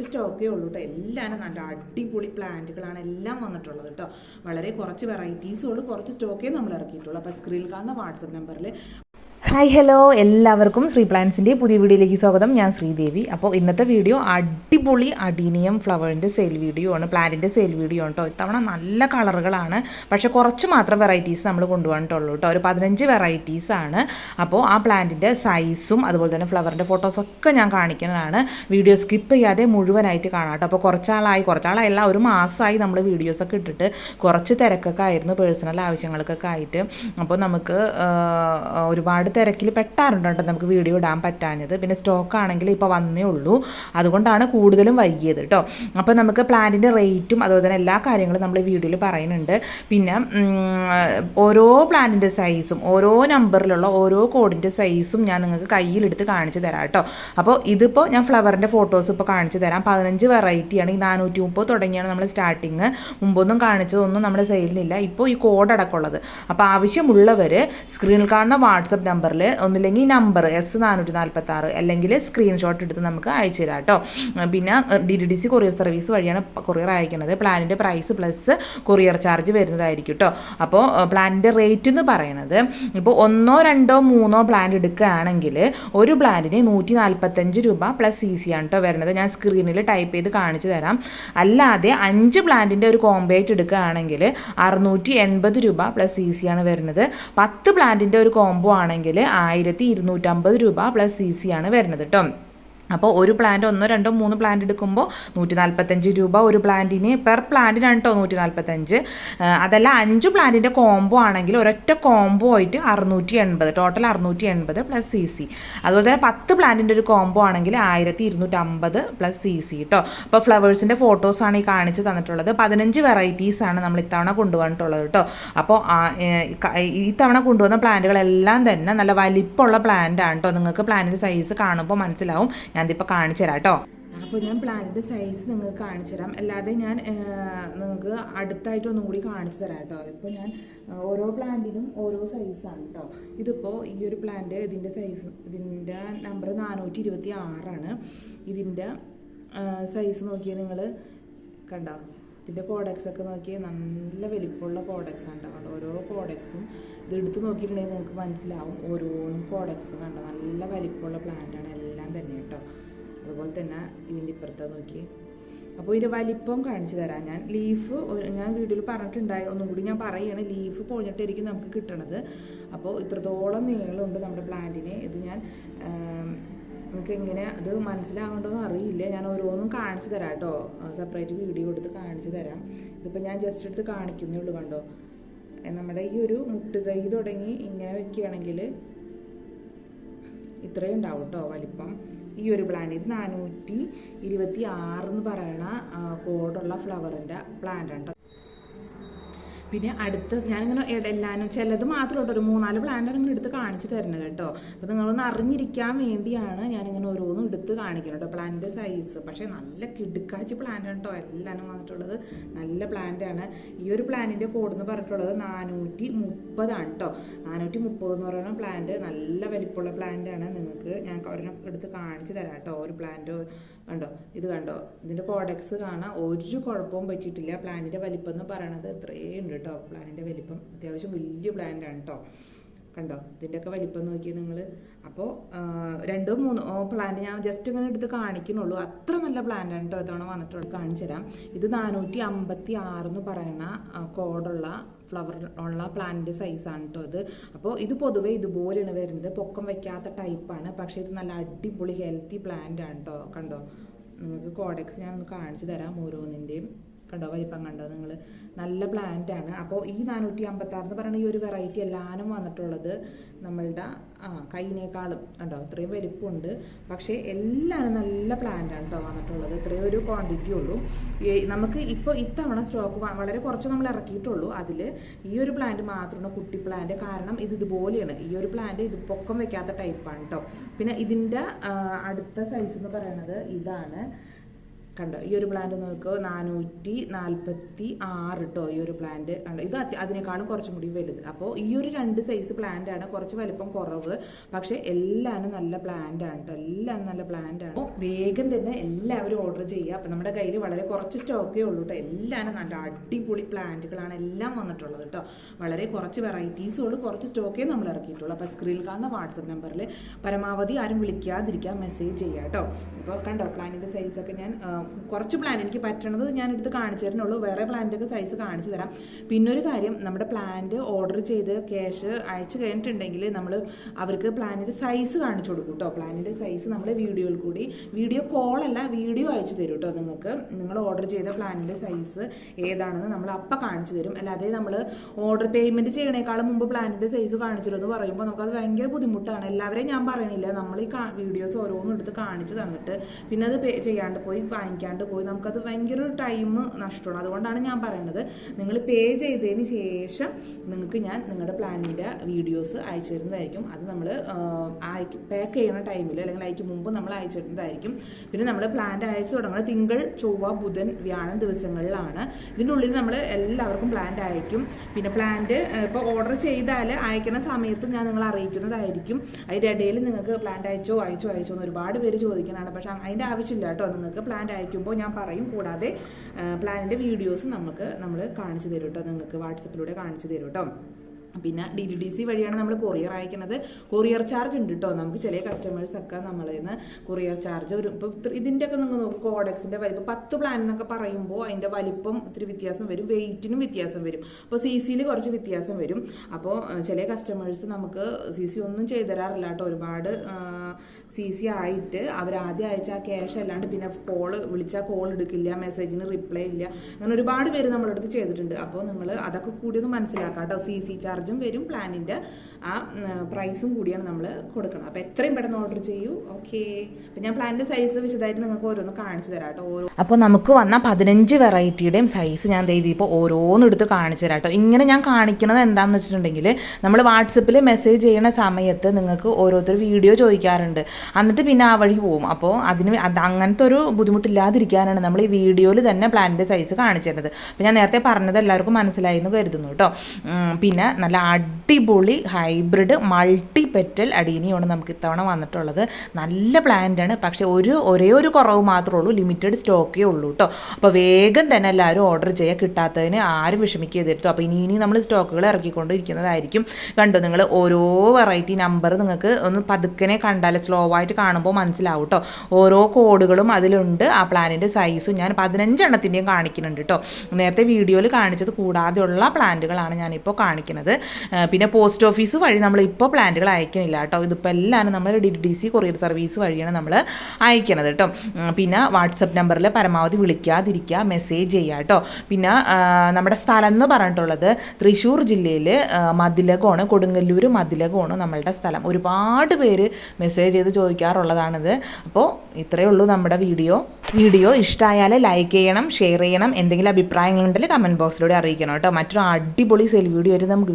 കുറച്ച് സ്റ്റോക്കേ ഉള്ളൂ കേട്ടോ എല്ലാവരും നല്ല അടിപൊളി പ്ലാന്റുകളാണ് എല്ലാം വന്നിട്ടുള്ളത് കേട്ടോ വളരെ കുറച്ച് വെറൈറ്റീസും ഉള്ളൂ കുറച്ച് സ്റ്റോക്കേ നമ്മൾ ഇറക്കിയിട്ടുള്ളൂ. അപ്പോൾ സ്ക്രീനിൽ കാണുന്ന വാട്സപ്പ് നമ്പറിൽ ഹായ് ഹലോ എല്ലാവർക്കും ശ്രീ പ്ലാൻസിന്റെ പുതിയ വീഡിയോയിലേക്ക് സ്വാഗതം. ഞാൻ ശ്രീദേവി. അപ്പോൾ ഇന്നത്തെ വീഡിയോ അടിപൊളി അഡീനിയം ഫ്ലവറിന്റെ സെയിൽ വീഡിയോ ആണ് പ്ലാന്റിന്റെ സെയിൽ വീഡിയോ ആണ് കേട്ടോ ഇത്തവണ നല്ല കളറുകളാണ്. പക്ഷേ കുറച്ച് മാത്രം വെറൈറ്റീസ് നമ്മൾ കൊണ്ടുപോകാനിട്ടുള്ളൂ കേട്ടോ ഒരു പതിനഞ്ച് വെറൈറ്റീസ് ആണ്. അപ്പോൾ ആ പ്ലാന്റിന്റെ സൈസും അതുപോലെ തന്നെ ഫ്ലവറിന്റെ ഫോട്ടോസൊക്കെ ഞാൻ കാണിക്കുന്നതാണ്. വീഡിയോ സ്കിപ്പ് ചെയ്യാതെ മുഴുവനായിട്ട് കാണാം കേട്ടോ അപ്പോൾ കുറച്ചാളായി കുറച്ചാളായല്ല ഒരു മാസമായി നമ്മൾ വീഡിയോസൊക്കെ ഇട്ടിട്ട് കുറച്ച് തിരക്കൊക്കെ ആയിരുന്നു പേഴ്സണൽ ആവശ്യങ്ങൾക്കൊക്കെ ആയിട്ട്. അപ്പോൾ നമുക്ക് ഒരുപാട് തിരക്കിൽ പെട്ടാറുണ്ട് കേട്ടോ നമുക്ക് വീഡിയോ ഇടാൻ പറ്റാഞ്ഞത്? പിന്നെ സ്റ്റോക്ക് ആണെങ്കിൽ ഇപ്പോൾ വന്നേ ഉള്ളൂ. അതുകൊണ്ടാണ് കൂടുതലും വൈകിയത് കേട്ടോ അപ്പോൾ നമുക്ക് പ്ലാന്റിന്റെ റേറ്റും അതുപോലെ തന്നെ എല്ലാ കാര്യങ്ങളും നമ്മൾ വീഡിയോയിൽ പറയുന്നുണ്ട്. പിന്നെ ഓരോ പ്ലാന്റിന്റെ സൈസും ഓരോ നമ്പറിലുള്ള ഓരോ കോഡിന്റെ സൈസും ഞാൻ നിങ്ങൾക്ക് കയ്യിലെടുത്ത് കാണിച്ചു തരാം കേട്ടോ അപ്പോൾ ഇതിപ്പോൾ ഞാൻ ഫ്ലവറിന്റെ ഫോട്ടോസ് ഇപ്പോൾ കാണിച്ചു തരാം. പതിനഞ്ച് വെറൈറ്റിയാണ് ഈ നാനൂറ്റി മുപ്പത് തുടങ്ങിയാണ് നമ്മൾ സ്റ്റാർട്ടിങ് മുമ്പൊന്നും കാണിച്ചതൊന്നും നമ്മുടെ സെയിലിനില്ല ഇപ്പോൾ ഈ കോഡ് അടക്കമുള്ളത് അപ്പോൾ ആവശ്യമുള്ളവർ സ്ക്രീനിൽ കാണുന്ന വാട്സപ്പ് നമ്പറിൽ ഒന്നില്ലെങ്കിൽ നമ്പർ എസ് നാനൂറ്റി നാൽപ്പത്തി ആറ് അല്ലെങ്കിൽ സ്ക്രീൻഷോട്ട് എടുത്ത് നമുക്ക് അയച്ചു തരാം കേട്ടോ പിന്നെ D T D C courier service വഴിയാണ് കൊറിയർ അയക്കുന്നത് പ്ലാനിന്റെ പ്രൈസ് പ്ലസ് കൊറിയർ ചാർജ് വരുന്നതായിരിക്കും കേട്ടോ അപ്പോൾ പ്ലാനിന്റെ റേറ്റ് എന്ന് പറയുന്നത് ഇപ്പോൾ ഒന്നോ രണ്ടോ മൂന്നോ പ്ലാൻ എടുക്കുകയാണെങ്കിൽ ഒരു പ്ലാനിന് നൂറ്റി നാൽപ്പത്തഞ്ച് രൂപ പ്ലസ് സി സി ആണ് കേട്ടോ വരുന്നത്. ഞാൻ സ്ക്രീനിൽ ടൈപ്പ് ചെയ്ത് കാണിച്ചു തരാം. അല്ലാതെ അഞ്ച് പ്ലാന്റിന്റെ ഒരു കോമ്പയറ്റ് എടുക്കുകയാണെങ്കിൽ അറുന്നൂറ്റി എൺപത് രൂപ പ്ലസ് സി സി ആണ് വരുന്നത്. പത്ത് പ്ലാന്റിന്റെ ഒരു കോംബോ ആണെങ്കിൽ ആയിരത്തി ഇരുന്നൂറ്റമ്പത് രൂപ പ്ലസ് സി സി ആണ് വരുന്നത് കേട്ടോ അപ്പോൾ ഒരു പ്ലാന്റ് ഒന്നോ രണ്ടോ മൂന്ന് പ്ലാന്റ് എടുക്കുമ്പോൾ നൂറ്റി നാൽപ്പത്തഞ്ച് രൂപ ഒരു പ്ലാന്റിന് പെർ പ്ലാന്റിനാണ് കേട്ടോ നൂറ്റി നാൽപ്പത്തഞ്ച് അതല്ല അഞ്ച് പ്ലാന്റിന്റെ കോംബോ ആണെങ്കിൽ ഒരൊറ്റ കോംബോ ആയിട്ട് അറുന്നൂറ്റി എൺപത് ടോട്ടൽ അറുന്നൂറ്റി എൺപത് പ്ലസ് സി സി അതുപോലെ തന്നെ പത്ത് പ്ലാന്റിന്റെ ഒരു കോംബോ ആണെങ്കിൽ ആയിരത്തി ഇരുന്നൂറ്റമ്പത് പ്ലസ് സി സി കേട്ടോ അപ്പോൾ ഫ്ലവേഴ്സിന്റെ ഫോട്ടോസാണ് ഈ കാണിച്ച് തന്നിട്ടുള്ളത്. പതിനഞ്ച് വെറൈറ്റീസ് ആണ് നമ്മൾ ഇത്തവണ കൊണ്ടുവന്നിട്ടുള്ളത് കേട്ടോ അപ്പോൾ ഈ തവണ കൊണ്ടുവന്ന പ്ലാന്റുകളെല്ലാം തന്നെ നല്ല വലിപ്പമുള്ള പ്ലാന്റ് ആണ് കേട്ടോ നിങ്ങൾക്ക് പ്ലാന്റിന്റെ സൈസ് കാണുമ്പോൾ മനസ്സിലാവും. ഞാനിതിപ്പോൾ കാണിച്ചു തരാം കേട്ടോ അപ്പോൾ ഞാൻ പ്ലാനിന്റെ സൈസ് നിങ്ങൾക്ക് കാണിച്ചു തരാം. അല്ലാതെ ഞാൻ നിങ്ങൾക്ക് അടുത്തായിട്ട് ഒന്നും കൂടി കാണിച്ചു തരാം കേട്ടോ ഇപ്പോൾ ഞാൻ ഓരോ പ്ലാന്റിനും ഓരോ സൈസാണ് കേട്ടോ ഇതിപ്പോൾ ഈ ഒരു പ്ലാന്റ് ഇതിന്റെ സൈസ് ഇതിന്റെ നമ്പർ നാനൂറ്റി ഇരുപത്തി ആറാണ് ഇതിന്റെ സൈസ് നോക്കിയാൽ നിങ്ങൾ കണ്ടോ? ഇതിന്റെ കോഡക്സ് ഒക്കെ നോക്കിയാൽ നല്ല വലിപ്പമുള്ള കോഡക്സ് ആണ് കണ്ടോ? ഓരോ കോഡക്സും ഇത് എടുത്ത് നോക്കിയിട്ടുണ്ടെങ്കിൽ നിങ്ങൾക്ക് മനസ്സിലാവും. ഓരോ കോഡക്സും കണ്ടോ? നല്ല വലിപ്പമുള്ള പ്ലാന്റാണ് എല്ലാം തന്നെ കേട്ടോ. അതുപോലെ തന്നെ ഇതിന്റെ ഇപ്പുറത്ത് നോക്കി അപ്പോൾ ഇതിന്റെ വലിപ്പം കാണിച്ചു തരാം ഞാൻ. ലീഫ് ഞാൻ വീഡിയോയിൽ പറഞ്ഞിട്ടുണ്ടായി ഒന്നും കൂടി ഞാൻ പറയുകയാണ് ലീഫ് പൊഴിഞ്ഞിട്ടായിരിക്കും നമുക്ക് കിട്ടണത്. അപ്പോൾ ഇത്രത്തോളം നീളമുണ്ട് നമ്മുടെ പ്ലാന്റിന് ഇത് ഞാൻ നിങ്ങൾക്ക് എങ്ങനെ അത് മനസ്സിലാവേണ്ടതെന്ന് അറിയില്ല. ഞാൻ ഓരോന്നും കാണിച്ചു തരാം കേട്ടോ. സെപ്പറേറ്റ് വീഡിയോ എടുത്ത് കാണിച്ചു തരാം. ഇതിപ്പോൾ ഞാൻ ജസ്റ്റ് എടുത്ത് കാണിക്കുന്നേ ഉള്ളൂ കണ്ടോ. നമ്മുടെ ഈ ഒരു മുട്ടുകൈ തുടങ്ങി ഇങ്ങനെ വെക്കുകയാണെങ്കിൽ ഇത്രയും ഉണ്ടാവും കേട്ടോ വലിപ്പം ഈ ഒരു പ്ലാന്റ് ഇത് നാനൂറ്റി ഇരുപത്തി ആറ് എന്ന് പറയുന്ന കോഡുള്ള ഫ്ലവറിന്റെ പ്ലാന്റ് ആണ്. പിന്നെ അടുത്ത് ഞാനിങ്ങനെ എല്ലാവരും ചിലത് മാത്രം കേട്ടോ ഒരു മൂന്നാൽ പ്ലാന്റ് ഇങ്ങനെ എടുത്ത് കാണിച്ച് തരണം കേട്ടോ. അപ്പോൾ നിങ്ങളൊന്ന് അറിഞ്ഞിരിക്കാൻ വേണ്ടിയാണ് ഞാനിങ്ങനെ ഓരോന്നും എടുത്ത് കാണിക്കുന്നത് കേട്ടോ. പ്ലാന്റ് സൈസ് പക്ഷേ നല്ല കിടുക്കാച്ചി പ്ലാന്റ് കേട്ടോ. എല്ലാനും വന്നിട്ടുള്ളത് നല്ല പ്ലാന്റ് ആണ് ഈ ഒരു പ്ലാന്റിന്റെ കോഡ് എന്ന് പറഞ്ഞിട്ടുള്ളത് നാനൂറ്റി മുപ്പതാണ് കേട്ടോ. നാനൂറ്റി മുപ്പത് എന്ന് പറയുന്ന പ്ലാന്റ് നല്ല വലിപ്പമുള്ള പ്ലാന്റ് ആണ് നിങ്ങൾക്ക് ഞാൻ ഒരെണ്ണം എടുത്ത് കാണിച്ചു തരാം കേട്ടോ. ഒരു പ്ലാന്റ് കണ്ടോ? ഇത് കണ്ടോ? ഇതിന്റെ കോഡക്സ് കാണാൻ ഒരു കുഴപ്പവും പറ്റിയിട്ടില്ല. പ്ലാനിന്റെ വലിപ്പം എന്ന് പറയണത് ഇത്രയും ഉണ്ട് കേട്ടോ പ്ലാനിന്റെ വലിപ്പം. അത്യാവശ്യം വലിയ പ്ലാന്റ് ആണ് കേട്ടോ കണ്ടോ? ഇതിന്റെയൊക്കെ വലിപ്പം നോക്കി നിങ്ങൾ അപ്പോൾ രണ്ടോ മൂന്നോ പ്ലാന്റ് ഞാൻ ജസ്റ്റ് ഇങ്ങനെ എടുത്ത് കാണിക്കുന്നുള്ളൂ. അത്ര നല്ല പ്ലാന്റ് ആണ് കേട്ടോ ഇത്തവണ വന്നിട്ടുള്ളത്. കാണിച്ചു തരാം. ഇത് നാനൂറ്റി അമ്പത്തി ആറ് എന്ന് പറയുന്ന കോഡുള്ള ഫ്ലവർ ഉള്ള പ്ലാന്റിന്റെ സൈസാണ് കേട്ടോ ഇത്. അപ്പോൾ ഇത് പൊതുവേ ഇതുപോലെയാണ് വരുന്നത്. പൊക്കം വെക്കാത്ത ടൈപ്പാണ് പക്ഷേ ഇത് നല്ല അടിപൊളി ഹെൽത്തി പ്ലാന്റ് ആണ് കേട്ടോ കണ്ടോ? നിങ്ങൾക്ക് കോഡക്സ് ഞാൻ ഒന്ന് കാണിച്ചു തരാം ഓരോന്നിന്റെയും കണ്ടോ? വലിപ്പം കണ്ടോ? നിങ്ങൾ നല്ല പ്ലാന്റ് ആണ്. അപ്പോൾ ഈ നാനൂറ്റി എന്ന് പറയുന്ന ഈ ഒരു വെറൈറ്റി എല്ലാനും വന്നിട്ടുള്ളത് നമ്മളുടെ ആ കൈനേക്കാളും. കണ്ടോ? ഇത്രയും വലിപ്പമുണ്ട്. പക്ഷേ എല്ലാവരും നല്ല പ്ലാന്റ് ആണ് കേട്ടോ വന്നിട്ടുള്ളത്. ഇത്രയും ഒരു ക്വാണ്ടിറ്റി ഉള്ളൂ. നമുക്ക് ഇപ്പോൾ ഇത്തവണ സ്റ്റോക്ക് വളരെ കുറച്ച് നമ്മൾ ഇറക്കിയിട്ടുള്ളൂ. അതിൽ ഈ ഒരു പ്ലാന്റ് മാത്രമാണ് കുട്ടി പ്ലാന്റ് കാരണം ഇത് ഇതുപോലെയാണ്. ഈ ഒരു പ്ലാന്റ് ഇത് പൊക്കം വെക്കാത്ത ടൈപ്പാണ് കേട്ടോ പിന്നെ ഇതിന്റെ അടുത്ത സൈസ് എന്ന് പറയുന്നത് ഇതാണ്. കണ്ടോ? ഈ ഒരു പ്ലാന്റ് നോക്കുക നാനൂറ്റി നാൽപ്പത്തി ആറ് കേട്ടോ ഈ ഒരു പ്ലാന്റ് കണ്ടോ? ഇത് അതിനേക്കാളും കുറച്ചും കൂടി വലുത്. അപ്പോൾ ഈ ഒരു രണ്ട് സൈസ് പ്ലാന്റ് ആണ് കുറച്ച് വലിപ്പം കുറവ്. പക്ഷേ എല്ലാവരും നല്ല പ്ലാന്റ് ആണ് കേട്ടോ എല്ലാം നല്ല പ്ലാന്റ് ആണ്. വേഗം തന്നെ എല്ലാവരും ഓർഡർ ചെയ്യുക. അപ്പം നമ്മുടെ കയ്യിൽ വളരെ കുറച്ച് സ്റ്റോക്കേ ഉള്ളൂ കേട്ടോ എല്ലാവരും നല്ല അടിപൊളി പ്ലാന്റുകളാണ് എല്ലാം വന്നിട്ടുള്ളത് കേട്ടോ വളരെ കുറച്ച് വെറൈറ്റീസും കുറച്ച് സ്റ്റോക്കേ നമ്മൾ ഇറക്കിയിട്ടുള്ളൂ. അപ്പോൾ സ്ക്രീനിൽ കാണുന്ന വാട്സപ്പ് നമ്പറിൽ പരമാവധി ആരും വിളിക്കാതിരിക്കാൻ മെസ്സേജ് ചെയ്യുക കേട്ടോ ഇപ്പോൾ കണ്ടോ പ്ലാന്റിന്റെ സൈസൊക്കെ ഞാൻ കുറച്ച് പ്ലാൻ എനിക്ക് പറ്റണത് ഞാൻ എടുത്ത് കാണിച്ചു തരുന്നുള്ളൂ വേറെ പ്ലാന്റൊക്കെ സൈസ് കാണിച്ചു തരാം. പിന്നെ ഒരു കാര്യം നമ്മുടെ പ്ലാന്റ് ഓർഡർ ചെയ്ത് ക്യാഷ് അയച്ചു കഴിഞ്ഞിട്ടുണ്ടെങ്കിൽ നമ്മൾ അവർക്ക് പ്ലാനിന്റെ സൈസ് കാണിച്ചു കൊടുക്കും കേട്ടോ പ്ലാനിന്റെ സൈസ് നമ്മൾ വീഡിയോയിൽ കൂടി വീഡിയോ കോളല്ല വീഡിയോ അയച്ചു തരും കേട്ടോ നിങ്ങൾക്ക്. നിങ്ങൾ ഓർഡർ ചെയ്ത പ്ലാനിന്റെ സൈസ് ഏതാണെന്ന് നമ്മൾ അപ്പം കാണിച്ചു തരും. അല്ലാതെ നമ്മൾ ഓർഡർ പേയ്മെന്റ് ചെയ്യണേക്കാളും മുമ്പ് പ്ലാനിന്റെ സൈസ് കാണിച്ചു തരുമെന്ന് പറയുമ്പോൾ നമുക്കത് ഭയങ്കര ബുദ്ധിമുട്ടാണ്. എല്ലാവരെയും ഞാൻ പറയണില്ല. നമ്മൾ ഈ വീഡിയോസ് ഓരോന്നും എടുത്ത് കാണിച്ചു തന്നിട്ട് പിന്നെ അത് പേ ചെയ്യാണ്ട് പോയി വാങ്ങിക്കാണ്ട് പോയി. നമുക്കത് ഭയങ്കര ഒരു ടൈം നഷ്ടമാണ്. അതുകൊണ്ടാണ് ഞാൻ പറയുന്നത് നിങ്ങൾ പേ ചെയ്തതിന് ശേഷം നിങ്ങൾക്ക് ഞാൻ നിങ്ങളുടെ പ്ലാനിന്റെ വീഡിയോസ് അയച്ചു തരുന്നതായിരിക്കും. അത് നമ്മൾ പാക്ക് ചെയ്യുന്ന ടൈമിൽ അല്ലെങ്കിൽ അയക്കും മുമ്പ് നമ്മൾ അയച്ചു തരുന്നതായിരിക്കും. പിന്നെ നമ്മൾ പ്ലാന്റെ അയച്ചു തുടങ്ങുന്നത് തിങ്കൾ ചൊവ്വ ബുധൻ വ്യാഴം ദിവസങ്ങളിലാണ്. ഇതിന്റെ ഉള്ളിൽ നമ്മൾ എല്ലാവർക്കും പ്ലാന്റ് അയക്കും. പിന്നെ പ്ലാന്റ് ഇപ്പോൾ ഓർഡർ ചെയ്താൽ അയക്കുന്ന സമയത്ത് ഞാൻ നിങ്ങളെ അറിയിക്കുന്നതായിരിക്കും. അതിന്റെ ഇടയിൽ നിങ്ങൾക്ക് പ്ലാന്റ് അയച്ചോ അയച്ചോ അയച്ചോ എന്ന് ഒരുപാട് പേര് ചോദിക്കുന്നതാണ്. പക്ഷേ അതിന്റെ ആവശ്യമില്ല കേട്ടോ. നിങ്ങൾക്ക് പ്ലാന്റ് അയക്കുമ്പോൾ ഞാൻ പറയും കൂടാതെ പ്ലാനിന്റെ വീഡിയോസ് നമുക്ക് നമ്മൾ കാണിച്ചു തരും കേട്ടോ നിങ്ങൾക്ക് വാട്സപ്പിലൂടെ കാണിച്ചു തരും കേട്ടോ പിന്നെ ഡി ഡി സി വഴിയാണ് നമ്മൾ കൊറിയർ അയക്കുന്നത്. കൊറിയർ ചാർജ് ഉണ്ട് കേട്ടോ നമുക്ക് ചില കസ്റ്റമേഴ്സ് ഒക്കെ നമ്മളിൽ നിന്ന് കൊറിയർ ചാർജ് ഒരു ഇപ്പോൾ ഇതിന്റെ ഒക്കെ നിങ്ങൾ നോക്കും കോഡക്സിന്റെ വലിപ്പം. പത്ത് പ്ലാൻ എന്നൊക്കെ പറയുമ്പോൾ അതിന്റെ വലിപ്പം ഇത്തിരി വ്യത്യാസം വരും. വെയിറ്റിനും വ്യത്യാസം വരും. അപ്പോൾ സി സിയിൽ കുറച്ച് വ്യത്യാസം വരും. അപ്പോൾ ചില കസ്റ്റമേഴ്സ് നമുക്ക് സി സി ഒന്നും ചെയ്തു തരാറില്ല കേട്ടോ ഒരുപാട് സി സി ആയിട്ട് അവർ അയച്ച ആ ക്യാഷ് അല്ലാണ്ട് പിന്നെ കോൾ വിളിച്ചാൽ കോൾ എടുക്കില്ല മെസ്സേജിന് റിപ്ലൈ ഇല്ല. അങ്ങനെ ഒരുപാട് പേര് നമ്മളടുത്ത് ചെയ്തിട്ടുണ്ട്. അപ്പോൾ നിങ്ങൾ അതൊക്കെ കൂടി ഒന്ന് മനസ്സിലാക്കാം കേട്ടോ സി സി ചാർജും വരും പ്ലാനിന്റെ ആ പ്രൈസും കൂടിയാണ് നമ്മൾ കൊടുക്കണം അപ്പോൾ എത്രയും പെട്ടെന്ന് ഓർഡർ ചെയ്യൂ. ഓക്കെ അപ്പം ഞാൻ പ്ലാനിന്റെ സൈസ് വിശദമായിട്ട് നിങ്ങൾക്ക് ഓരോന്ന് കാണിച്ചു തരാം കേട്ടോ. ഓരോ അപ്പോൾ നമുക്ക് വന്ന പതിനഞ്ച് വെറൈറ്റിയുടെയും സൈസ് ഞാൻ ദൈവം ഇപ്പോൾ ഓരോന്നെടുത്ത് കാണിച്ചു തരാം കേട്ടോ. ഇങ്ങനെ ഞാൻ കാണിക്കുന്നത് എന്താണെന്ന് വെച്ചിട്ടുണ്ടെങ്കിൽ നമ്മൾ വാട്സപ്പിൽ മെസ്സേജ് ചെയ്യണ സമയത്ത് നിങ്ങൾക്ക് ഓരോരുത്തർ വീഡിയോ ചോദിക്കാറുണ്ട്. എന്നിട്ട് പിന്നെ ആ വഴി പോകും അപ്പോൾ അതിന് അത് അങ്ങനത്തെ ഒരു ബുദ്ധിമുട്ടില്ലാതിരിക്കാനാണ് നമ്മൾ ഈ വീഡിയോയിൽ തന്നെ പ്ലാനിന്റെ സൈസ് കാണിച്ചു തരുന്നത്. അപ്പോൾ ഞാൻ നേരത്തെ പറഞ്ഞത് എല്ലാവർക്കും മനസ്സിലായി എന്ന് കരുതുന്നു കേട്ടോ. പിന്നെ നല്ല അടിപൊളി ഹൈബ്രിഡ് മൾട്ടി പെറ്റൽ അടീനിയാണ് നമുക്ക് ഇത്തവണ വന്നിട്ടുള്ളത്. നല്ല പ്ലാന്റ് ആണ്. പക്ഷേ ഒരു ഒരേ ഒരു കുറവ് മാത്രമേ ഉള്ളൂ. ലിമിറ്റഡ് സ്റ്റോക്കേ ഉള്ളൂ കേട്ടോ അപ്പോൾ വേഗം തന്നെ എല്ലാവരും ഓർഡർ ചെയ്യുക കിട്ടാത്തതിന് ആരും വിഷമിക്കരുത് അപ്പോൾ ഇനി ഇനി നമ്മൾ സ്റ്റോക്കുകൾ ഇറക്കിക്കൊണ്ടിരിക്കുന്നതായിരിക്കും. കണ്ടോ നിങ്ങൾ ഓരോ വെറൈറ്റി നമ്പർ നിങ്ങൾക്ക് ഒന്ന് പതുക്കനെ കണ്ടാൽ സ്ലോ ആയിട്ട് കാണുമ്പോൾ മനസ്സിലാവും കേട്ടോ ഓരോ കോഡുകളും അതിലുണ്ട്. ആ പ്ലാനിന്റെ സൈസും ഞാൻ പതിനഞ്ചെണ്ണത്തിന്റെയും കാണിക്കുന്നുണ്ട് കേട്ടോ നേരത്തെ വീഡിയോയിൽ കാണിച്ചത് കൂടാതെയുള്ള പ്ലാന്റുകളാണ് ഞാനിപ്പോൾ കാണിക്കുന്നത്. പിന്നെ പോസ്റ്റ് ഓഫീസ് വഴി നമ്മൾ ഇപ്പോൾ പ്ലാന്റുകൾ അയക്കുന്നില്ല കേട്ടോ. ഇതിപ്പോൾ എല്ലാവരും നമ്മൾ D D C courier service വഴിയാണ് നമ്മൾ അയക്കണത് കേട്ടോ. പിന്നെ വാട്സപ്പ് നമ്പറിൽ പരമാവധി വിളിക്കാതിരിക്കുക മെസ്സേജ് ചെയ്യുക കേട്ടോ. പിന്നെ നമ്മുടെ സ്ഥലം എന്ന് പറഞ്ഞിട്ടുള്ളത് തൃശ്ശൂർ ജില്ലയിൽ മതിലകമാണ് കൊടുങ്ങല്ലൂർ മതിലകമാണ് നമ്മളുടെ സ്ഥലം. ഒരുപാട് പേര് മെസ്സേജ് ചെയ്ത് ചോദിക്കാറുള്ളതാണിത്. അപ്പോൾ ഇത്രയേ ഉള്ളൂ നമ്മുടെ വീഡിയോ. വീഡിയോ ഇഷ്ടമായാൽ ലൈക്ക് ചെയ്യണം ഷെയർ ചെയ്യണം. എന്തെങ്കിലും അഭിപ്രായങ്ങളുണ്ടെങ്കിൽ കമന്റ് ബോക്സിലൂടെ അറിയിക്കണം കേട്ടോ. മറ്റൊരു അടിപൊളി സെൽ വീഡിയോ ആയിട്ട് നമുക്ക്